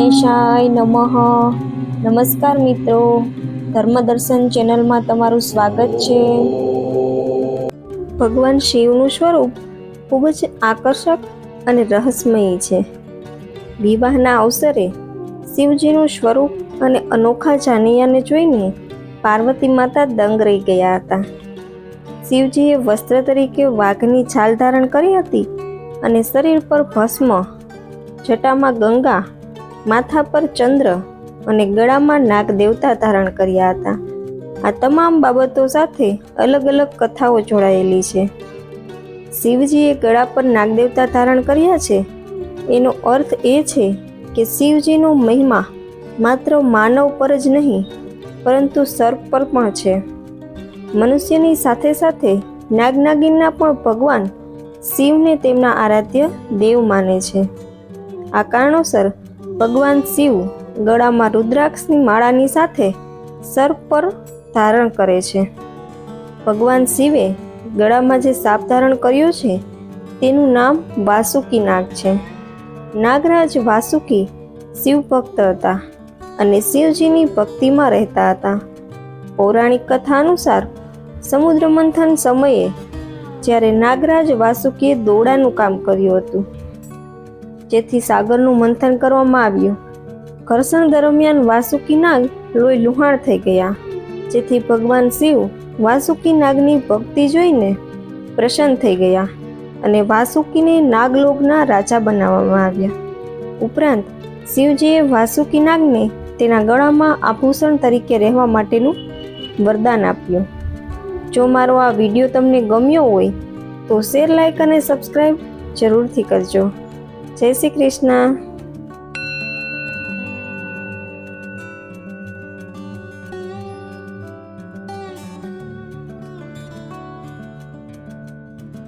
ગણેશાય નમઃ. નમસ્કાર મિત્રો. ધર્મદર્શન ચેનલમાં તમારું સ્વાગત છે. ભગવાન શિવનું સ્વરૂપ ખૂબ જ આકર્ષક અને રહસ્યમય છે. વિવાહના અવસરે શિવજીનું સ્વરૂપ અને અનોખા જાનૈયાને જોઈને પાર્વતી માતા દંગ રહી ગયા હતા. શિવજીએ વસ્ત્ર તરીકે વાઘની છાલ ધારણ કરી હતી અને શરીર પર ભસ્મ. જટામાં ગંગા માથા પર ચંદ્ર અને ગળામાં નાગ દેવતા ધારણ કર્યા હતા. આ તમામ બાબતો સાથે અલગ અલગ કથાઓ જોડાયેલી છે. શિવજીએ ગળા પર નાગદેવતા ધારણ કર્યા છે? એનો અર્થ એ છે કે શિવજીનો મહિમા માત્ર માનવ પર જ નહીં, પરંતુ સર્પ પર પણ છે. મનુષ્યની સાથે સાથે નાગનાગીનના પણ ભગવાન શિવને તેમના આરાધ્ય દેવ માને છે. આ કારણોસર ભગવાન શિવ ગળામાં રુદ્રાક્ષની માળાની સાથે સર્પ પર ધારણ કરે છે. ભગવાન શિવે ગળામાં જે સાપ ધારણ કર્યો છે, તેનું નામ વાસુકી નાગ છે. નાગરાજ વાસુકી શિવ ભક્ત હતા અને શિવજીની ભક્તિમાં રહેતા હતા. પૌરાણિક કથા અનુસાર સમુદ્ર મંથન સમયે જ્યારે નાગરાજ વાસુકીએ દોડાનું કામ કર્યું હતું જેથી સાગરનું મંથન કરવામાં આવ્યું. ઘર્ષણ દરમિયાન વાસુકી નાગ લોહી લુહાણ થઈ ગયા. જેથી ભગવાન શિવ વાસુકી નાગની ભક્તિ જોઈને પ્રસન્ન થઈ ગયા અને વાસુકીને નાગલોકના રાજા બનાવવામાં આવ્યા. ઉપરાંત, શિવજીએ વાસુકી નાગને તેના ગળામાં આભૂષણ તરીકે રહેવા માટેનું વરદાન આપ્યું. જો મારો આ વીડિયો તમને ગમ્યો હોય, તો શેર, લાઇક અને સબસ્ક્રાઈબ જરૂરથી કરજો. જય શ્રી કૃષ્ણ.